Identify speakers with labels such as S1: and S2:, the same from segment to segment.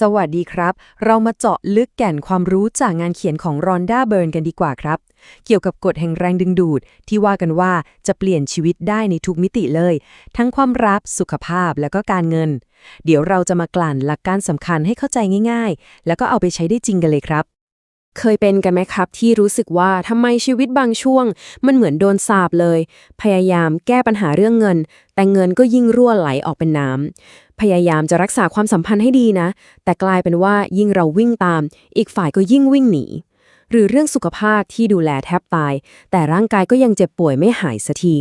S1: สวัสดีครับ เรามาเจาะลึกแก่นความรู้จากงานเขียนของรอนด้าเบิร์นกันดีกว่าครับ เกี่ยวกับกฎแห่งแรงดึงดูด ที่ว่ากันว่าจะเปลี่ยนชีวิตได้ในทุกมิติเลย ทั้งความรักสุขภาพและก็การเงิน เดี๋ยวเราจะมากลั่นหลักการสำคัญให้เข้าใจง่าย ๆ แล้วก็เอาไปใช้ได้จริงกันเลยครับ
S2: เคยเป็นกันไหมครับ ที่รู้สึกว่าทำไมชีวิตบางช่วง มันเหมือนโดนสาบเลย พยายามแก้ปัญหาเรื่องเงิน แต่เงินก็ยิ่งรั่วไหลออกเป็นน้ำพยายามจะรักษาความสัมพันธ์ให้ดีนะ แต่กลายเป็นว่ายิ่งเราวิ่งตาม อีกฝ่ายก็ยิ่งวิ่งหนี หรือเรื่องสุขภาพที่ดูแลแทบตาย แต่ร่างกายก็ยังเจ็บป่วยไม่หายสักที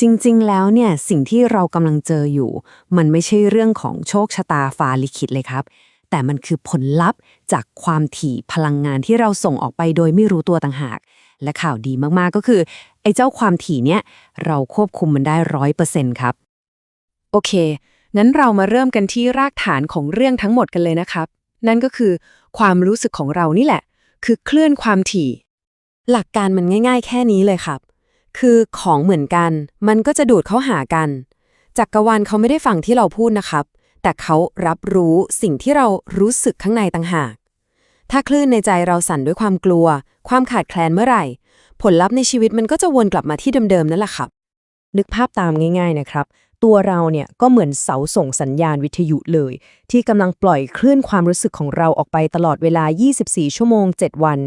S1: จริงๆ แล้วเนี่ยสิ่งที่เรากำลังเจออยู่ มันไม่ใช่เรื่องของโชคชะตาฟ้าลิขิตเลยครับ แต่มันคือผลลัพธ์จากความถี่พลังงานที่เราส่งออกไปโดยไม่รู้ตัวต่างหาก และข่าวดีมากๆก็คือ ไอ้เจ้าความถี่เนี่ยเราควบคุมมันได้ร้อยเปอร์เซ็นต์ครับ โอเค งั้นเรามาเริ่มกันที่รากฐานของเรื่องทั้งหมดกันเลยนะครับ นั่นก็คือ ความรู้สึกของเรานี่แหละ คือคลื่นความถี่ หลักการมันง่าย ๆ แค่นี้เลยครับ คือของเหมือนกัน มันก็จะดูดเข้าหากันจักรวาลเขาไม่ได้ฟังที่เราพูดนะครับ แต่เขารับรู้สิ่งที่เรารู้สึกข้างในต่างหาก ถ้าคลื่นในใจเราสั่นด้วยความกลัว ความขาดแคลนเมื่อไหร่ ผลลัพธ์ในชีวิตมันก็จะวนกลับมาที่เดิมๆนั่นแหละครับ นึกภาพตามง่าย ๆนะครับ ตัวเราเนี่ยก็เหมือนเสาส่งสัญญาณวิทยุเลย ที่กำลังปล่อยคลื่นความรู้สึกของเราออกไปตลอดเวลา 24 ชั่วโมง 7 วัน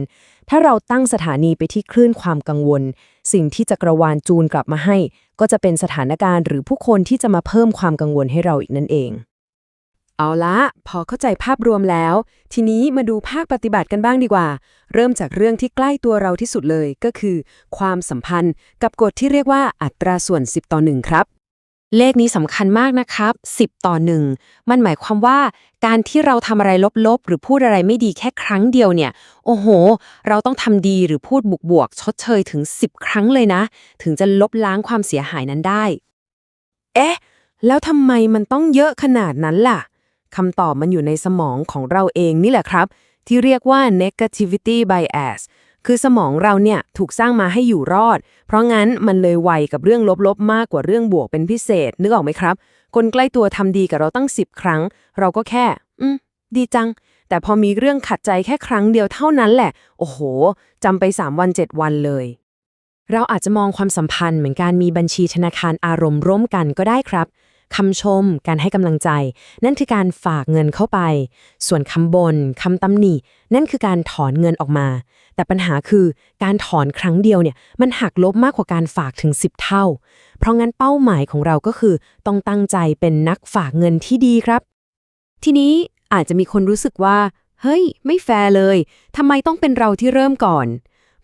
S1: ถ้าเราตั้งสถานีไปที่คลื่นความกังวล สิ่งที่จักรวาลจูนกลับมาให้ ก็จะเป็นสถานการณ์หรือผู้คนที่จะมาเพิ่มความกังวลให้เราอีกนั่นเอง เอาละพอเข้าใจภาพรวมแล้ว ทีนี้มาดูภาคปฏิบัติกันบ้างดีกว่า เริ่มจากเรื่องที่ใกล้ตัวเราที่สุดเลยก็คือ ความสัมพันธ์กับกฎที่เรียกว่าอัตราส่วน 10 ต่อ 1 ครับ เลขนี้สำคัญมากนะครับ 10 ต่อ 1 มันหมายความว่า การที่เราทำอะไรลบๆ หรือพูดอะไรไม่ดีแค่ครั้งเดียวเนี่ย โอ้โห เราต้องทำดีหรือพูดบวกๆชดเชยถึง 10 ครั้งเลยนะ ถึงจะลบล้างความเสียหายนั้นได้ เอ๊ะ แล้วทำไมมันต้องเยอะขนาดนั้นล่ะ คำตอบมันอยู่ในสมองของเราเองนี่แหละครับ ที่เรียกว่า negativity bias คือสมองเราเนี่ยถูกสร้างมาให้อยู่รอด เพราะงั้นมันเลยไวกับเรื่องลบๆ มากกว่าเรื่องบวกเป็นพิเศษ นึกออกไหมครับ คนใกล้ตัวทำดีกับเราตั้ง 10 ครั้ง เราก็แค่ อืม ดีจัง แต่พอมีเรื่องขัดใจแค่ครั้งเดียวเท่านั้นแหละ โอ้โหจำไป 3 วัน 7 วันเลย เราอาจจะมองความสัมพันธ์เหมือนการมีบัญชีธนาคารอารมณ์ร่วมกันก็ได้ครับ คำชม การให้กำลังใจ นั่นคือการฝากเงินเข้าไป ส่วนคำบน่นคำตำหนิ นั่นคือการถอนเงินออกมา แต่ปัญหาคือการถอนครั้งเดียวเนี่ยมันหักลบมากกว่าการฝากถึง 10 เท่า เพราะงั้นเป้าหมายของเราก็คือต้องตั้งใจเป็นนักฝากเงินที่ดีครับ ทีนี้อาจจะมีคนรู้สึกว่า เฮ้ย ไม่แฟร์เลยทำไมต้องเป็นเราที่เริ่มก่อน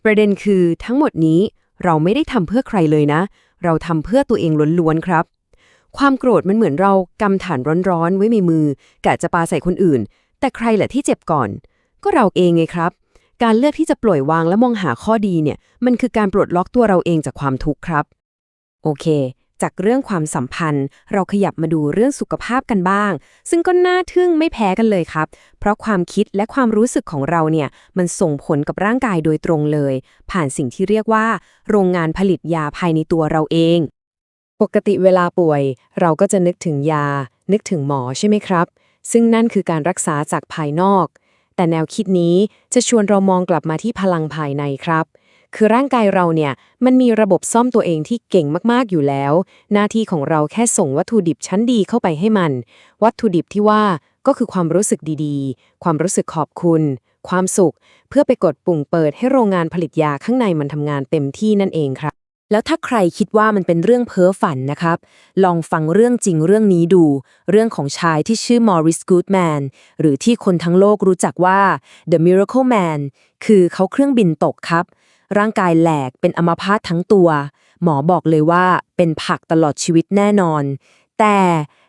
S1: ประเด็นคือทั้งหมดนี้เราไม่ได้ทำเพื่อใครเลยนะ เราทำเพื่อตัวเองล้วนๆครับ ความโกรธมันเหมือนเรากำฐานร้อนๆ ไว้ในมือกะจะปาใส่คนอื่น แต่ใครแหละที่เจ็บก่อน ก็เราเองไงครับ การเลือกที่จะปล่อยวางและมองหาข้อดีเนี่ย มันคือการปลดล็อกตัวเราเองจากความทุกข์ครับ โอเค จากเรื่องความสัมพันธ์ เราขยับมาดูเรื่องสุขภาพกันบ้าง ซึ่งก็น่าทึ่งไม่แพ้กันเลยครับ เพราะความคิดและความรู้สึกของเราเนี่ย มันส่งผลกับร่างกายโดยตรงเลย ผ่านสิ่งที่เรียกว่า โรงงานผลิตยาภายในตัวเราเอง ปกติเวลาป่วย เราก็จะนึกถึงยา นึกถึงหมอใช่ไหมครับ ซึ่งนั่นคือการรักษาจากภายนอก แต่แนวคิดนี้จะชวนเรามองกลับมาที่พลังภายในครับ คือร่างกายเราเนี่ยมันมีระบบซ่อมตัวเองที่เก่งมากๆอยู่แล้ว หน้าที่ของเราแค่ส่งวัตถุดิบชั้นดีเข้าไปให้มัน วัตถุดิบที่ว่าก็คือความรู้สึกดีๆ ความรู้สึกขอบคุณ ความสุข เพื่อไปกดปุ่มเปิดให้โรงงานผลิตยาข้างในมันทำงานเต็มที่นั่นเองครับ แล้วถ้าใครคิดว่ามันเป็นเรื่องเพ้อฝันนะครับ ลองฟังเรื่องจริงเรื่องนี้ดู เรื่องของชายที่ชื่อมอริสกูดแมนหรือที่คนทั้งโลกรู้จักว่า The Miracle Man คือเขาเครื่องบินตกครับ ร่างกายแหลกเป็นอัมพาตทั้งตัว หมอบอกเลยว่าเป็นผักตลอดชีวิตแน่นอน แต่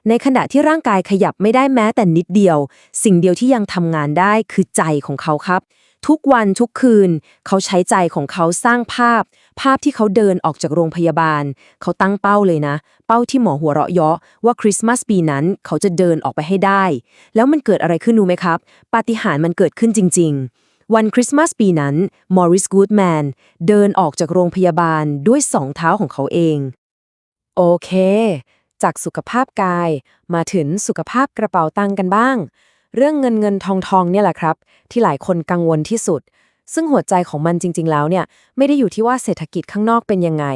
S1: ในขณะที่ร่างกายขยับไม่ได้แม้แต่นิดเดียว สิ่งเดียวที่ยังทำงานได้คือใจของเขาครับ ทุกวันทุกคืน เขาใช้ใจของเขาสร้างภาพ ภาพที่เขาเดินออกจากโรงพยาบาล เขาตั้งเป้าเลยนะ เป้าที่หมอหัวเราะเยาะว่าคริสต์มาสปีนั้นเขาจะเดินออกไปให้ได้ แล้วมันเกิดอะไรขึ้นรู้ไหมครับ ปาฏิหาริย์มันเกิดขึ้นจริง ๆวันคริสต์มาสปีนั้น มอริส กูดแมน เดินออกจากโรงพยาบาลด้วยสองเท้าของเขาเอง โอเค จากสุขภาพกายมาถึงสุขภาพกระเป๋าตังกันบ้าง
S2: เรื่องเงินเงินทองทองเนี่ยแหละครับ ที่หลายคนกังวลที่สุด ซึ่งหัวใจของมันจริง ๆ แล้วเนี่ยไม่ได้อยู่ที่ว่าเศรษฐกิจข้างนอกเป็นยังไง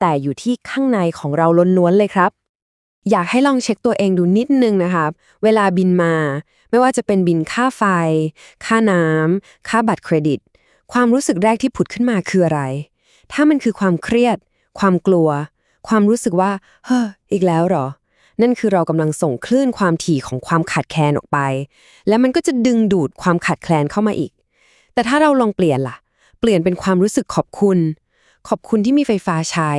S2: แต่อยู่ที่ข้างในของเราล้วนๆเลยครับ อยากให้ลองเช็คตัวเองดูนิดนึงนะครับ เวลาบินมา ไม่ว่าจะเป็นบินค่าไฟ ค่าน้ำค่าบัตรเครดิต ความรู้สึกแรกที่ผุดขึ้นมาคืออะไร ถ้ามันคือความเครียด ความกลัว ความรู้สึกว่า เฮ้ออีกแล้วหรอ นั่นคือเรากำลังส่งคลื่นความถี่ของความขาดแคลนออกไป และมันก็จะดึงดูดความขาดแคลนเข้ามาอีก แต่ถ้าเราลองเปลี่ยนล่ะ เปลี่ยนเป็นความรู้สึกขอบคุณ ขอบคุณที่มีไฟฟ้าใช้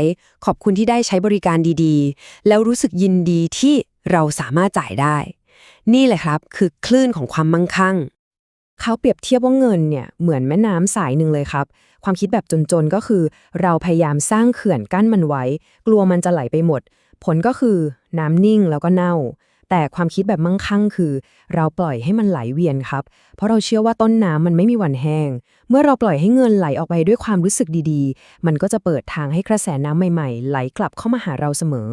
S2: ขอบคุณที่ได้ใช้บริการดีๆ แล้วรู้สึกยินดีที่เราสามารถจ่ายได้ นี่แหละครับคือคลื่นของความมั่งคั่งเขาเปรียบเทียบว่าเงินเนี่ยเหมือนแม่น้ำสายหนึ่งเลยครับ ความคิดแบบจนๆ ก็คือ เราพยายามสร้างเขื่อนกั้นมันไว้ กลัวมันจะไหลไปหมด ผลก็คือน้ำนิ่งแล้วก็เน่า แต่ความคิดแบบมั่งคั่งคือ เราปล่อยให้มันไหลเวียนครับ เพราะเราเชื่อว่าต้นน้ำมันไม่มีวันแห้ง เมื่อเราปล่อยให้เงินไหลออกไปด้วยความรู้สึกดีๆ มันก็จะเปิดทางให้กระแสน้ำใหม่ๆ ไหลกลับเข้ามาหาเราเสมอ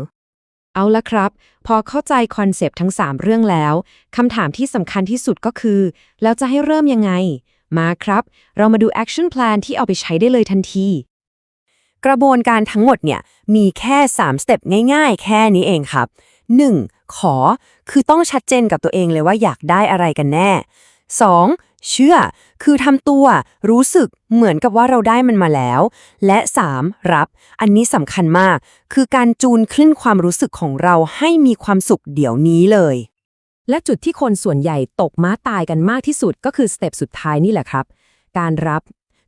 S2: เอาละครับ พอเข้าใจคอนเซปต์ทั้ง 3 เรื่องแล้วคำถามที่สำคัญที่สุดก็คือ แล้วจะให้เริ่มยังไง มาครับ เรามาดู action plan ที่เอาไปใช้ได้เลยทันที
S1: กระบวนการทั้งหมดเนี่ยมีแค่ 3 สเต็ปง่ายๆ แค่นี้เองครับ 1. ขอ คือต้องชัดเจนกับตัวเองเลยว่าอยากได้อะไรกันแน่ 2. เชื่อ คือทำตัว รู้สึกเหมือนกับว่าเราได้มันมาแล้ว และ 3. รับ อันนี้สำคัญมาก คือการจูนคลื่นความรู้สึกของเราให้มีความสุขเดี๋ยวนี้เลย
S2: และจุดที่คนส่วนใหญ่ตกม้าตายกันมากที่สุดก็คือสเต็ปสุดท้ายนี่แหละครับ การรับ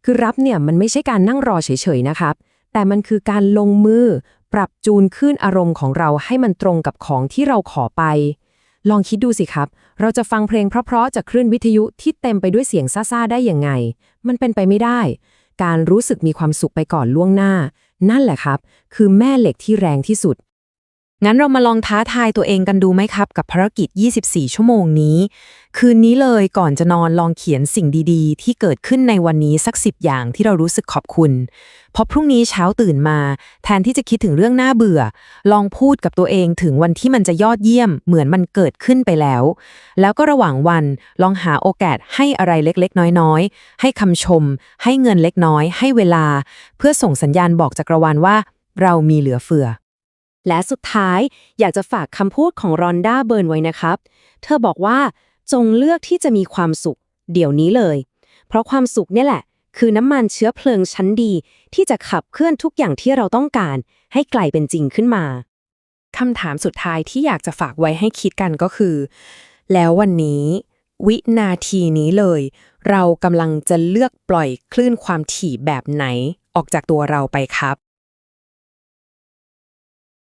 S2: คือรับเนี่ยมันไม่ใช่การนั่งรอเฉยๆนะครับ แต่มันคือการลงมือ ปรับจูนขึ้นอารมณ์ของเราให้มันตรงกับของที่เราขอไป ลองคิดดูสิครับ เราจะฟังเพลงเพราะๆจากคลื่นวิทยุที่เต็มไปด้วยเสียงซ่าๆได้ยังไง มันเป็นไปไม่ได้ การรู้สึกมีความสุขไปก่อนล่วงหน้า นั่นแหละครับ คือแม่เหล็กที่แรงที่สุด
S1: งั้นเรามาลองท้าทายตัวเองกันดูไหมครับ กับภารกิจ 24 ชั่วโมงนี้ คืนนี้เลยก่อนจะนอนลองเขียนสิ่งดีๆ ที่เกิดขึ้นในวันนี้สักสิบอย่างที่เรารู้สึกขอบคุณ พอพรุ่งนี้เช้าตื่นมา แทนที่จะคิดถึงเรื่องน่าเบื่อ ลองพูดกับตัวเองถึงวันที่มันจะยอดเยี่ยม เหมือนมันเกิดขึ้นไปแล้ว แล้วก็ระหว่างวันลองหาโอกาสให้อะไรเล็กๆ น้อยๆ ให้คำชม ให้เงินเล็กน้อย ให้เวลา เพื่อส่งสัญญาณบอกจักรวาลว่า เรามีเหลือเฟือ
S2: และสุดท้ายอยากจะฝากคำพูดของรอนด้าเบิร์นไว้นะครับ เธอบอกว่าจงเลือกที่จะมีความสุข เดี๋ยวนี้เลย เพราะความสุขเนี่ยแหละ คือน้ำมันเชื้อเพลิงชั้นดี ที่จะขับเคลื่อนทุกอย่างที่เราต้องการ ให้กลายเป็นจริงขึ้นมาคำถามสุดท้ายที่อยากจะฝากไว้ให้คิดกันก็คือ แล้ววันนี้ วินาทีนี้เลย เรากำลังจะเลือกปล่อยคลื่นความถี่แบบไหน ออกจากตัวเราไปครับ